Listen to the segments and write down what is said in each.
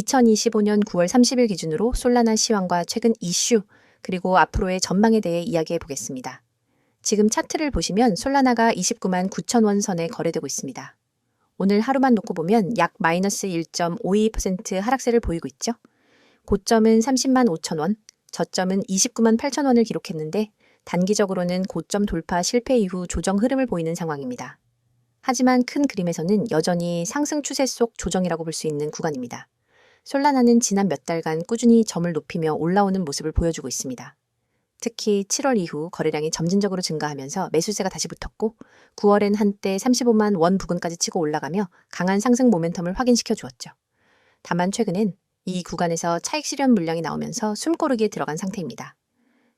2025년 9월 30일 기준으로 솔라나 시황과 최근 이슈, 그리고 앞으로의 전망에 대해 이야기해 보겠습니다. 지금 차트를 보시면 솔라나가 29만 9천 원 선에 거래되고 있습니다. 오늘 하루만 놓고 보면 약 마이너스 1.52% 하락세를 보이고 있죠. 고점은 30만 5천 원, 저점은 29만 8천 원을 기록했는데 단기적으로는 고점 돌파 실패 이후 조정 흐름을 보이는 상황입니다. 하지만 큰 그림에서는 여전히 상승 추세 속 조정이라고 볼 수 있는 구간입니다. 솔라나는 지난 몇 달간 꾸준히 점을 높이며 올라오는 모습을 보여주고 있습니다. 특히 7월 이후 거래량이 점진적으로 증가하면서 매수세가 다시 붙었고 9월엔 한때 35만 원 부근까지 치고 올라가며 강한 상승 모멘텀을 확인시켜 주었죠. 다만 최근엔 이 구간에서 차익 실현 물량이 나오면서 숨고르기에 들어간 상태입니다.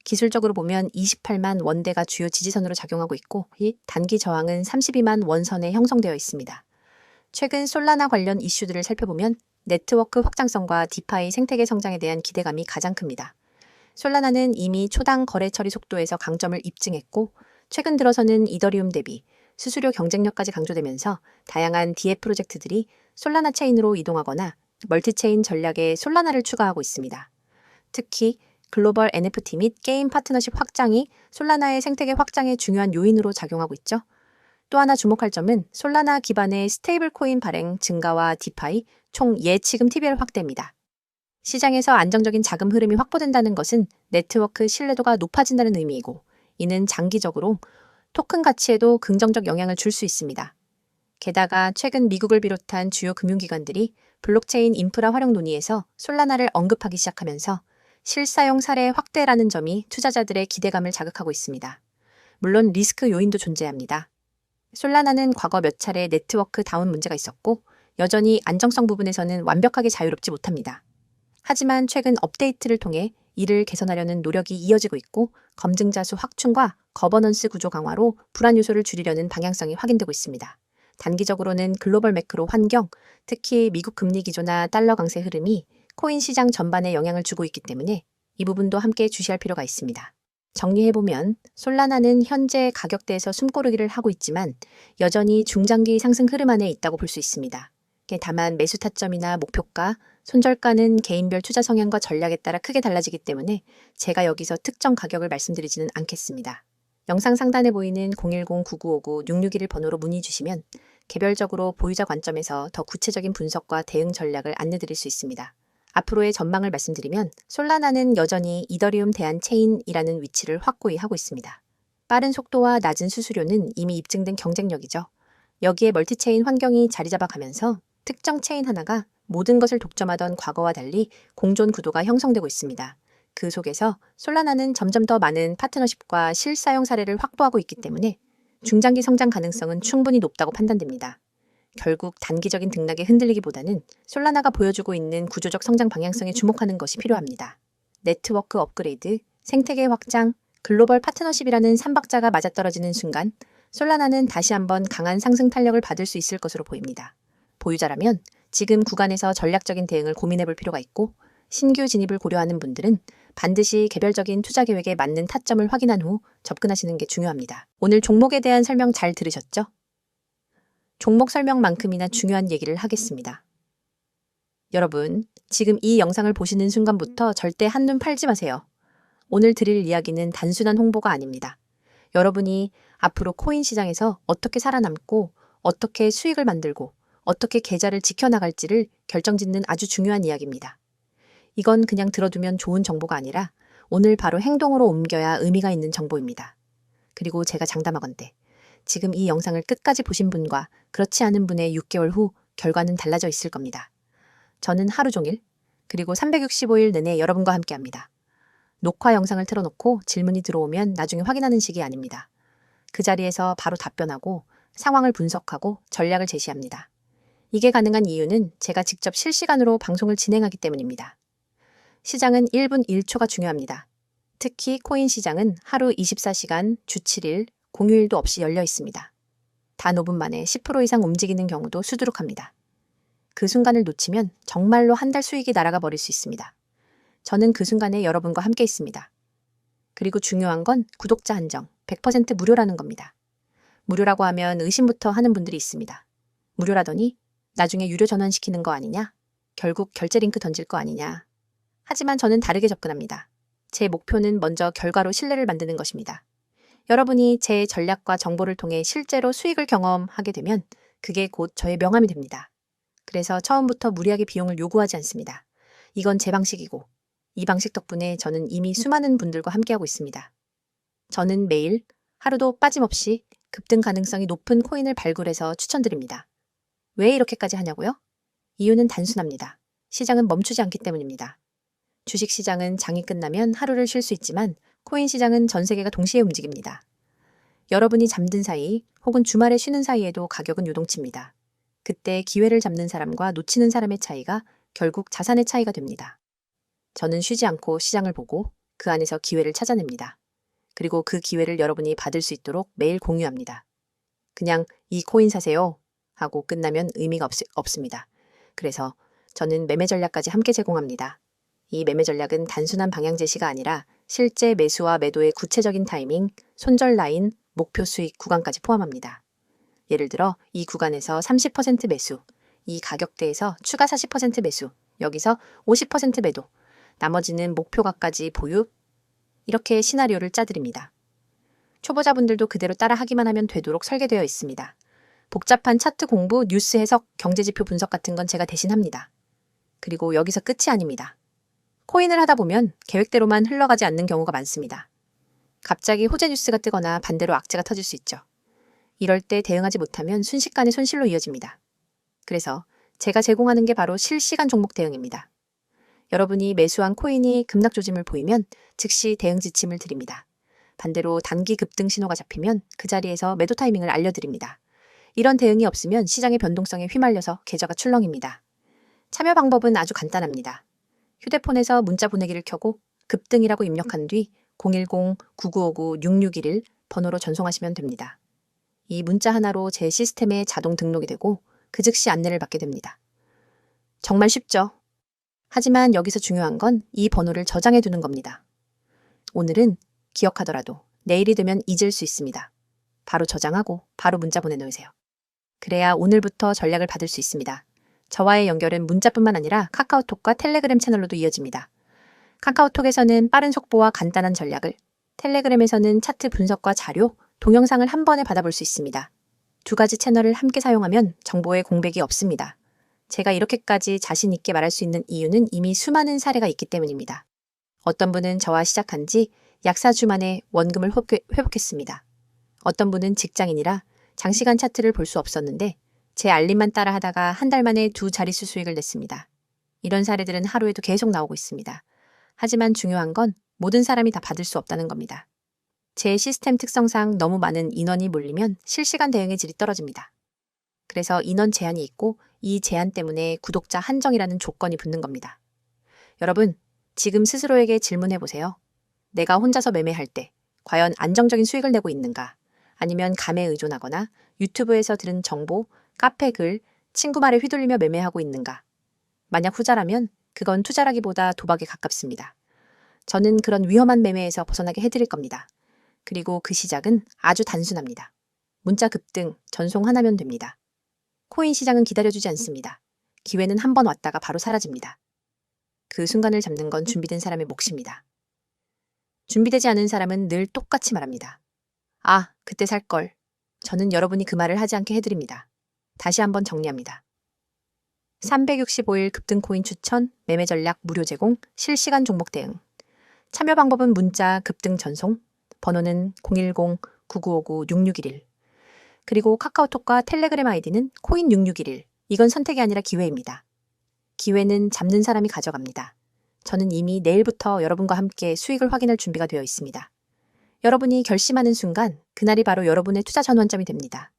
기술적으로 보면 28만 원대가 주요 지지선으로 작용하고 있고 이 단기 저항은 32만 원선에 형성되어 있습니다. 최근 솔라나 관련 이슈들을 살펴보면 네트워크 확장성과 디파이 생태계 성장에 대한 기대감이 가장 큽니다. 솔라나는 이미 초당 거래 처리 속도에서 강점을 입증했고 최근 들어서는 이더리움 대비 수수료 경쟁력까지 강조되면서 다양한 DF 프로젝트들이 솔라나 체인으로 이동하거나 멀티체인 전략에 솔라나를 추가하고 있습니다. 특히 글로벌 NFT 및 게임 파트너십 확장이 솔라나의 생태계 확장의 중요한 요인으로 작용하고 있죠. 또 하나 주목할 점은 솔라나 기반의 스테이블 코인 발행 증가와 디파이 총 예치금 TBL 확대입니다. 시장에서 안정적인 자금 흐름이 확보된다는 것은 네트워크 신뢰도가 높아진다는 의미이고 이는 장기적으로 토큰 가치에도 긍정적 영향을 줄 수 있습니다. 게다가 최근 미국을 비롯한 주요 금융기관들이 블록체인 인프라 활용 논의에서 솔라나를 언급하기 시작하면서 실사용 사례 확대라는 점이 투자자들의 기대감을 자극하고 있습니다. 물론 리스크 요인도 존재합니다. 솔라나는 과거 몇 차례 네트워크 다운 문제가 있었고 여전히 안정성 부분에서는 완벽하게 자유롭지 못합니다. 하지만 최근 업데이트를 통해 이를 개선하려는 노력이 이어지고 있고 검증자 수 확충과 거버넌스 구조 강화로 불안 요소를 줄이려는 방향성이 확인되고 있습니다. 단기적으로는 글로벌 매크로 환경, 특히 미국 금리 기조나 달러 강세 흐름이 코인 시장 전반에 영향을 주고 있기 때문에 이 부분도 함께 주시할 필요가 있습니다. 정리해보면 솔라나는 현재 가격대에서 숨고르기를 하고 있지만 여전히 중장기 상승 흐름 안에 있다고 볼 수 있습니다. 다만 매수 타점이나 목표가, 손절가는 개인별 투자 성향과 전략에 따라 크게 달라지기 때문에 제가 여기서 특정 가격을 말씀드리지는 않겠습니다. 영상 상단에 보이는 010-9959-661 번호로 문의 주시면 개별적으로 보유자 관점에서 더 구체적인 분석과 대응 전략을 안내드릴 수 있습니다. 앞으로의 전망을 말씀드리면 솔라나는 여전히 이더리움 대한 체인이라는 위치를 확고히 하고 있습니다. 빠른 속도와 낮은 수수료는 이미 입증된 경쟁력이죠. 여기에 멀티체인 환경이 자리 잡아가면서 특정 체인 하나가 모든 것을 독점하던 과거와 달리 공존 구도가 형성되고 있습니다. 그 속에서 솔라나는 점점 더 많은 파트너십과 실사용 사례를 확보하고 있기 때문에 중장기 성장 가능성은 충분히 높다고 판단됩니다. 결국 단기적인 등락에 흔들리기보다는 솔라나가 보여주고 있는 구조적 성장 방향성에 주목하는 것이 필요합니다. 네트워크 업그레이드, 생태계 확장, 글로벌 파트너십이라는 삼박자가 맞아떨어지는 순간 솔라나는 다시 한번 강한 상승 탄력을 받을 수 있을 것으로 보입니다. 보유자라면 지금 구간에서 전략적인 대응을 고민해 볼 필요가 있고 신규 진입을 고려하는 분들은 반드시 개별적인 투자 계획에 맞는 타점을 확인한 후 접근하시는 게 중요합니다. 오늘 종목에 대한 설명 잘 들으셨죠? 종목 설명만큼이나 중요한 얘기를 하겠습니다. 여러분, 지금 이 영상을 보시는 순간부터 절대 한눈 팔지 마세요. 오늘 드릴 이야기는 단순한 홍보가 아닙니다. 여러분이 앞으로 코인 시장에서 어떻게 살아남고 어떻게 수익을 만들고 어떻게 계좌를 지켜나갈지를 결정짓는 아주 중요한 이야기입니다. 이건 그냥 들어두면 좋은 정보가 아니라 오늘 바로 행동으로 옮겨야 의미가 있는 정보입니다. 그리고 제가 장담하건대 지금 이 영상을 끝까지 보신 분과 그렇지 않은 분의 6개월 후 결과는 달라져 있을 겁니다. 저는 하루 종일 그리고 365일 내내 여러분과 함께 합니다. 녹화 영상을 틀어놓고 질문이 들어오면 나중에 확인하는 식이 아닙니다. 그 자리에서 바로 답변하고 상황을 분석하고 전략을 제시합니다. 이게 가능한 이유는 제가 직접 실시간으로 방송을 진행하기 때문입니다. 시장은 1분 1초가 중요합니다. 특히 코인 시장은 하루 24시간, 주 7일, 공휴일도 없이 열려 있습니다. 단 5분 만에 10% 이상 움직이는 경우도 수두룩합니다. 그 순간을 놓치면 정말로 한 달 수익이 날아가 버릴 수 있습니다. 저는 그 순간에 여러분과 함께 있습니다. 그리고 중요한 건 구독자 한정, 100% 무료라는 겁니다. 무료라고 하면 의심부터 하는 분들이 있습니다. 무료라더니 나중에 유료 전환시키는 거 아니냐? 결국 결제 링크 던질 거 아니냐. 하지만 저는 다르게 접근합니다. 제 목표는 먼저 결과로 신뢰를 만드는 것입니다. 여러분이 제 전략과 정보를 통해 실제로 수익을 경험하게 되면 그게 곧 저의 명함이 됩니다. 그래서 처음부터 무리하게 비용을 요구하지 않습니다. 이건 제 방식이고 이 방식 덕분에 저는 이미 수많은 분들과 함께하고 있습니다. 저는 매일 하루도 빠짐없이 급등 가능성이 높은 코인을 발굴해서 추천드립니다. 왜 이렇게까지 하냐고요? 이유는 단순합니다. 시장은 멈추지 않기 때문입니다. 주식 시장은 장이 끝나면 하루를 쉴 수 있지만 코인 시장은 전 세계가 동시에 움직입니다. 여러분이 잠든 사이 혹은 주말에 쉬는 사이에도 가격은 요동칩니다. 그때 기회를 잡는 사람과 놓치는 사람의 차이가 결국 자산의 차이가 됩니다. 저는 쉬지 않고 시장을 보고 그 안에서 기회를 찾아냅니다. 그리고 그 기회를 여러분이 받을 수 있도록 매일 공유합니다. 그냥 이 코인 사세요 하고 끝나면 의미가 없, 없습니다. 그래서 저는 매매 전략까지 함께 제공합니다. 이 매매 전략은 단순한 방향 제시가 아니라 실제 매수와 매도의 구체적인 타이밍, 손절 라인, 목표 수익 구간까지 포함합니다. 예를 들어 이 구간에서 30% 매수, 이 가격대에서 추가 40% 매수, 여기서 50% 매도, 나머지는 목표가까지 보유, 이렇게 시나리오를 짜드립니다. 초보자분들도 그대로 따라 하기만 하면 되도록 설계되어 있습니다. 복잡한 차트 공부, 뉴스 해석, 경제지표 분석 같은 건 제가 대신 합니다. 그리고 여기서 끝이 아닙니다. 코인을 하다 보면 계획대로만 흘러가지 않는 경우가 많습니다. 갑자기 호재 뉴스가 뜨거나 반대로 악재가 터질 수 있죠. 이럴 때 대응하지 못하면 순식간에 손실로 이어집니다. 그래서 제가 제공하는 게 바로 실시간 종목 대응입니다. 여러분이 매수한 코인이 급락 조짐을 보이면 즉시 대응 지침을 드립니다. 반대로 단기 급등 신호가 잡히면 그 자리에서 매도 타이밍을 알려드립니다. 이런 대응이 없으면 시장의 변동성에 휘말려서 계좌가 출렁입니다. 참여 방법은 아주 간단합니다. 휴대폰에서 문자 보내기를 켜고 급등이라고 입력한 뒤 010-9959-6611 번호로 전송하시면 됩니다. 이 문자 하나로 제 시스템에 자동 등록이 되고 그 즉시 안내를 받게 됩니다. 정말 쉽죠? 하지만 여기서 중요한 건 이 번호를 저장해 두는 겁니다. 오늘은 기억하더라도 내일이 되면 잊을 수 있습니다. 바로 저장하고 바로 문자 보내놓으세요. 그래야 오늘부터 전략을 받을 수 있습니다. 저와의 연결은 문자뿐만 아니라 카카오톡과 텔레그램 채널로도 이어집니다. 카카오톡에서는 빠른 속보와 간단한 전략을, 텔레그램에서는 차트 분석과 자료, 동영상을 한 번에 받아볼 수 있습니다. 두 가지 채널을 함께 사용하면 정보의 공백이 없습니다. 제가 이렇게까지 자신 있게 말할 수 있는 이유는 이미 수많은 사례가 있기 때문입니다. 어떤 분은 저와 시작한 지 약 4주 만에 원금을 회복했습니다. 어떤 분은 직장인이라 장시간 차트를 볼 수 없었는데 제 알림만 따라 하다가 한 달 만에 두 자릿수 수익을 냈습니다. 이런 사례들은 하루에도 계속 나오고 있습니다. 하지만 중요한 건 모든 사람이 다 받을 수 없다는 겁니다. 제 시스템 특성상 너무 많은 인원이 몰리면 실시간 대응의 질이 떨어집니다. 그래서 인원 제한이 있고 이 제한 때문에 구독자 한정이라는 조건이 붙는 겁니다. 여러분, 지금 스스로에게 질문해 보세요. 내가 혼자서 매매할 때 과연 안정적인 수익을 내고 있는가? 아니면 감에 의존하거나 유튜브에서 들은 정보, 카페 글, 친구 말에 휘둘리며 매매하고 있는가? 만약 후자라면 그건 투자라기보다 도박에 가깝습니다. 저는 그런 위험한 매매에서 벗어나게 해드릴 겁니다. 그리고 그 시작은 아주 단순합니다. 문자 급등, 전송 하나면 됩니다. 코인 시장은 기다려주지 않습니다. 기회는 한 번 왔다가 바로 사라집니다. 그 순간을 잡는 건 준비된 사람의 몫입니다. 준비되지 않은 사람은 늘 똑같이 말합니다. 아, 그때 살 걸. 저는 여러분이 그 말을 하지 않게 해드립니다. 다시 한번 정리합니다. 365일 급등 코인 추천, 매매 전략 무료 제공, 실시간 종목 대응. 참여 방법은 문자 급등 전송, 번호는 010-9959-6611. 그리고 카카오톡과 텔레그램 아이디는 코인6611. 이건 선택이 아니라 기회입니다. 기회는 잡는 사람이 가져갑니다. 저는 이미 내일부터 여러분과 함께 수익을 확인할 준비가 되어 있습니다. 여러분이 결심하는 순간 그날이 바로 여러분의 투자 전환점이 됩니다.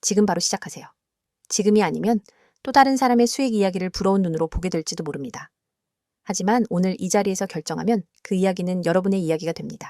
지금 바로 시작하세요. 지금이 아니면 또 다른 사람의 수익 이야기를 부러운 눈으로 보게 될지도 모릅니다. 하지만 오늘 이 자리에서 결정하면 그 이야기는 여러분의 이야기가 됩니다.